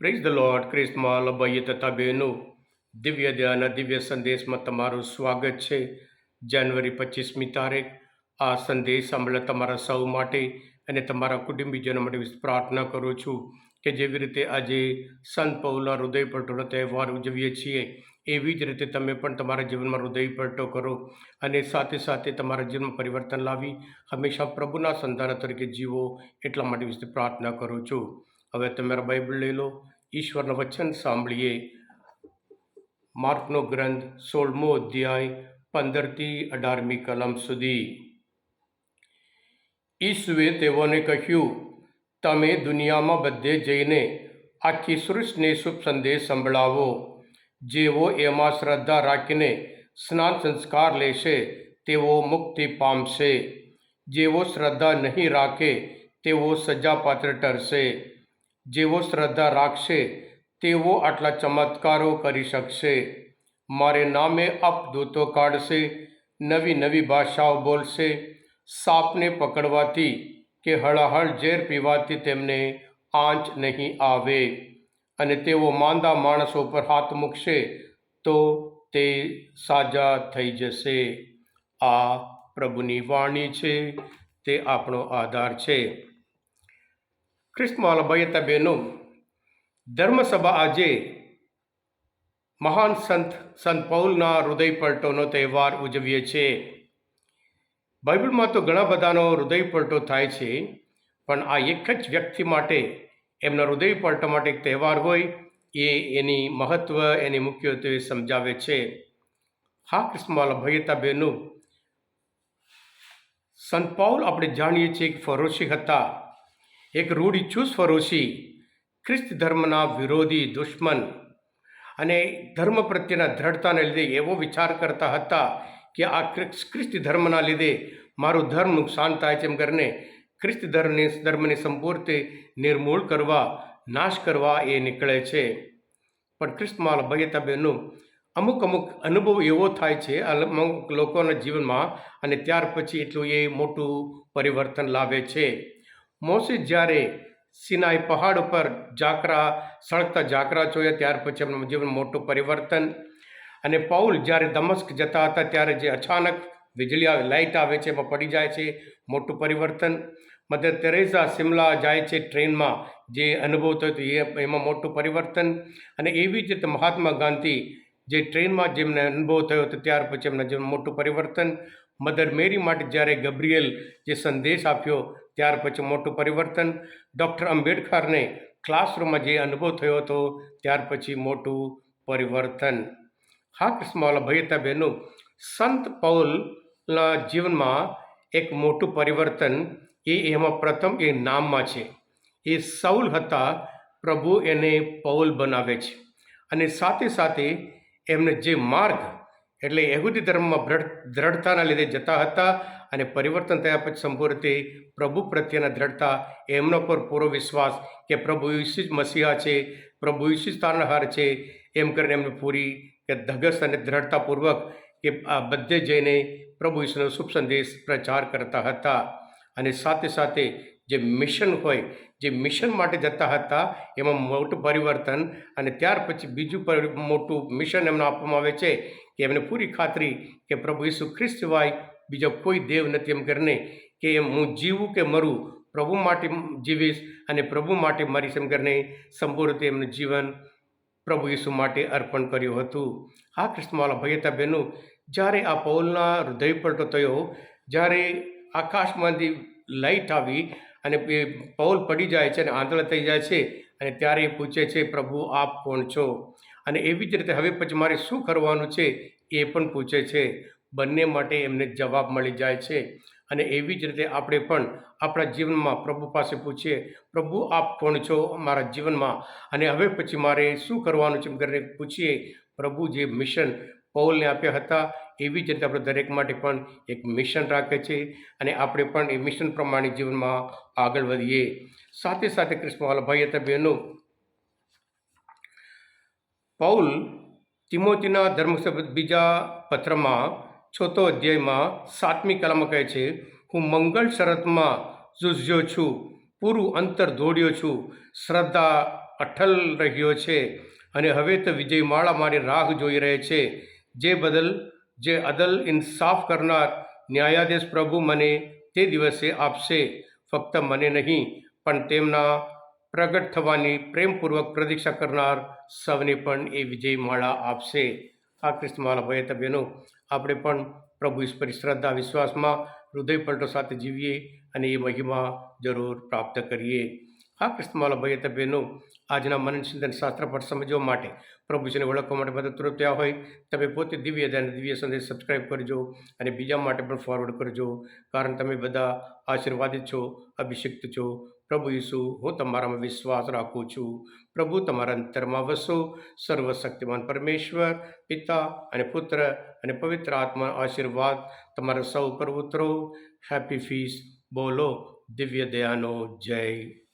Praise the lord ક્રિસ્મા ભાઈ તથા બહેનો દિવ્ય ધ્યાન દિવ્ય સંદેશમાં તમારું સ્વાગત છે જાન્યુઆરી પચીસમી તારીખ. આ સંદેશ સાંભળે તમારા સૌ માટે અને તમારા કુટુંબીજનો માટે પ્રાર્થના કરું છું કે જેવી રીતે આજે સંત પૌલના હૃદય પલટોનો તહેવાર ઉજવીએ છીએ, એવી જ રીતે તમે પણ તમારા જીવનમાં હૃદય પલટો કરો અને સાથે સાથે તમારા જીવનમાં પરિવર્તન લાવી, હંમેશા પ્રભુના સંતાન તરીકે જીવો એટલા માટે વિશે પ્રાર્થના કરું છું. હવે તમારા બાઇબલ લઈ લો. ઈશ્વરના વચન સાંભળીએ. માર્કનો ગ્રંથ સોળમો અધ્યાય પંદરથી અઢારમી કલમ સુધી. ઈસુએ તેઓને કહ્યું, તમે દુનિયામાં બધે જઈને આખી સૃષ્ટિને શુભ સંદેશ સંભળાવો. જેઓ એમાં શ્રદ્ધા રાખીને સ્નાન સંસ્કાર લેશે, તેઓ મુક્તિ પામશે. જેઓ શ્રદ્ધા નહીં રાખે, તેઓ સજાપાત્ર ઠરશે જેઓ શ્રદ્ધા રાખશે તેઓ આટલા ચમત્કારો કરી શકશે. મારે નામે અપદૂતો કાઢશે, નવી નવી ભાષાઓ બોલશે, સાપને પકડવાથી કે હળહળ ઝેર પીવાથી તેમને આંચ નહીં આવે. અને તેઓ માંદા માણસો પર હાથ મૂકશે, તો તે સાજા થઈ જશે. આ પ્રભુની વાણી છે, તે આપણો આધાર છે. ખ્રિસ્તમાલ ભયતા બહેનો. ધર્મસભા આજે મહાન સંત સંત પૌલના હૃદય તહેવાર ઉજવીએ છીએ બાઇબલમાં તો ઘણા બધાનો હૃદય પલટો થાય છે, પણ આ એક જ વ્યક્તિ માટે, એમના હૃદય પલટો માટે એક તહેવાર હોય, એ એની મહત્ત્વ એની મુખ્યત્વે સમજાવે છે. હા કૃષ્ણમાલ ભયતા બહેનો. સંત પૌલ આપણે જાણીએ છીએ કે ફરોશી હતા. એક રૂઢિચુસ્ત ફરોશી ખ્રિસ્ત ધર્મના વિરોધી દુશ્મન. અને ધર્મ પ્રત્યેના દ્રઢતાને લીધે એવો વિચાર કરતા હતા કે આ ખ્રિસ્ત ધર્મના લીધે મારું ધર્મ નુકસાન થાય છે એમ કરીને ખ્રિસ્ત ધર્મની, ધર્મને સંપૂર્ણ નિર્મૂળ કરવા, નાશ કરવા એ નીકળે છે. પણ ખ્રિસ્તમાં ભયતા અમુક અમુક અનુભવ એવો થાય છે અમુક લોકોના જીવનમાં અને ત્યાર પછી એટલું એ મોટું પરિવર્તન લાવે છે. મોસી જ્યારે સિનાઈ પહાડ ઉપર ઝાકરા સળગતા ઝાકરા જોયા, ત્યાર પછી એમનું જીવન મોટું પરિવર્તન. અને પૌલ જ્યારે દમસ્ક જતા હતા, ત્યારે જે અચાનક વીજળી આવે, લાઇટ આવે છે, એમાં પડી જાય છે, મોટું પરિવર્તન. મધર તેરેસા સિમલા જાય છે ટ્રેનમાં, જે અનુભવ થયો હતો એમાં મોટું પરિવર્તન. અને એવી જ રીતે મહાત્મા ગાંધી જે ટ્રેનમાં જેમને અનુભવ થયો હતો, ત્યાર પછી એમના જીવન મોટું પરિવર્તન. મધર મેરી માટે જ્યારે ગબ્રિયલ જે સંદેશ આપ્યો ત્યાર પછી મોટું પરિવર્તન ડૉક્ટર આંબેડકરને ક્લાસરૂમમાં જે અનુભવ થયો હતો, ત્યાર પછી મોટું પરિવર્તન. હા કૃષ્ણવાલા ભયતા બહેનો, સંત પૌલના જીવનમાં એક મોટું પરિવર્તન એ એમાં પ્રથમ એ નામમાં છે. એ સૌલ હતા, પ્રભુ એને પૌલ બનાવે છે. અને સાથે સાથે એમને જે માર્ગ એટલે યહૂદી ધર્મમાં દ્રઢતાના લીધે જતા હતા અને પરિવર્તન થયા પછી સંપૂર્ણ પ્રભુ પ્રત્યેના દ્રઢતા, એમના પર પૂરો વિશ્વાસ કે પ્રભુ ઈસુ જ મસીહા છે, પ્રભુ ઈસુ જ તારણહાર છે, એમ કરીને એમને પૂરી કે ધગસ અને દ્રઢતાપૂર્વક કે આ બધે જઈને પ્રભુ ઈસુનો શુભ સંદેશ પ્રચાર કરતા હતા. અને સાથે સાથે જે મિશન હોય, જે મિશન માટે જતા હતા, એમાં મોટું પરિવર્તન અને ત્યાર પછી બીજું પરિ મોટું મિશન એમને આપવામાં આવે છે કે એમને પૂરી ખાતરી કે પ્રભુ ઈસુ ખ્રિસ્ત સિવાય બીજો કોઈ દેવ નથી એમ કરીને કે હું જીવું કે મરું, પ્રભુ માટે જીવીશ અને પ્રભુ માટે મરીશ એમ કરીને સંપૂર્ણ એમનું જીવન પ્રભુ ઈસુ માટે અર્પણ કર્યું હતું. આ કૃષ્ણવાલા ભયતા બહેનો, જ્યારે આ પૌલના હૃદય પલટો થયો, જ્યારે આકાશમાંથી લાઈટ આવી અને એ પૌલ પડી જાય છે અને આંધળા થઈ જાય છે અને ત્યારે એ પૂછે છે, પ્રભુ, આપ કોણ છો? અને એવી જ રીતે હવે પછી મારે શું કરવાનું છે? એ પણ પૂછે છે. બંને માટે એમને જવાબ મળી જાય છે. અને એવી જ રીતે આપણે પણ આપણા જીવનમાં પ્રભુ પાસે પૂછીએ, પ્રભુ, આપ કોણ છો મારા જીવનમાં? અને હવે પછી મારે શું કરવાનું છે એમ કરીને પૂછીએ, પ્રભુ, જે મિશન પૌલને આપ્યા હતા એવી જ રીતે આપણે દરેક માટે પણ એક મિશન રાખે છે અને આપણે પણ એ મિશન પ્રમાણે જીવનમાં આગળ વધીએ. સાથે સાથે કૃષ્ણવાલા ભાઈ હતા બહેનો, પૌલ તિમોતીના ધર્મસભ બીજા પત્રમાં ચોથો અધ્યાયમાં સાતમી કલામાં કહે છે, હું મંગળ શરતમાં ઝૂઝ્યો છું, પૂરું અંતર દોડ્યો છું, શ્રદ્ધા અઠલ રહ્યો છે અને હવે તો વિજય માળા મારી રાહ જોઈ રહે છે. જે બદલ જે અદલ ઇન્સાફ કરનાર ન્યાયાધીશ પ્રભુ મને તે દિવસે આપશે, ફક્ત મને નહીં, પણ તેમના પ્રગટ થવાની પ્રેમપૂર્વક પ્રતીક્ષા કરનાર સૌને પણ એ વિજય માળા આપશે. આ ક્રિસ્તમાલા ભય તબેનો આપણે પણ પ્રભુ ઈશ્વરી શ્રદ્ધા, વિશ્વાસમાં હૃદય પલટો સાથે જીવીએ અને એ મહિમા જરૂર પ્રાપ્ત કરીએ. આ ક્રિસ્તમાલા ભય બહેનો આજના મનન ચિંતન શાસ્ત્ર પર સમજવા માટે પ્રભુજીને ઓળખવા માટે મદદરૂપ થયા હોય. તમે પોતે દિવ્ય ધ્યાન દિવ્ય સંદેશ સબસ્ક્રાઈબ કરજો અને બીજા માટે પણ ફોરવર્ડ કરજો. કારણ તમે બધા આશીર્વાદિત છો, અભિષિક્ત છો. પ્રભુ ઈસુ, હું તમારામાં વિશ્વાસ રાખું છું. પ્રભુ, તમારા અંતરમાં વસો. સર્વશક્તિમાન પરમેશ્વર, પિતા અને પુત્ર અને પવિત્ર આત્મા આશીર્વાદ તમારા સૌ પર ઉતરો. હેપી ફીસ બોલો, દિવ્ય દયાનો જય.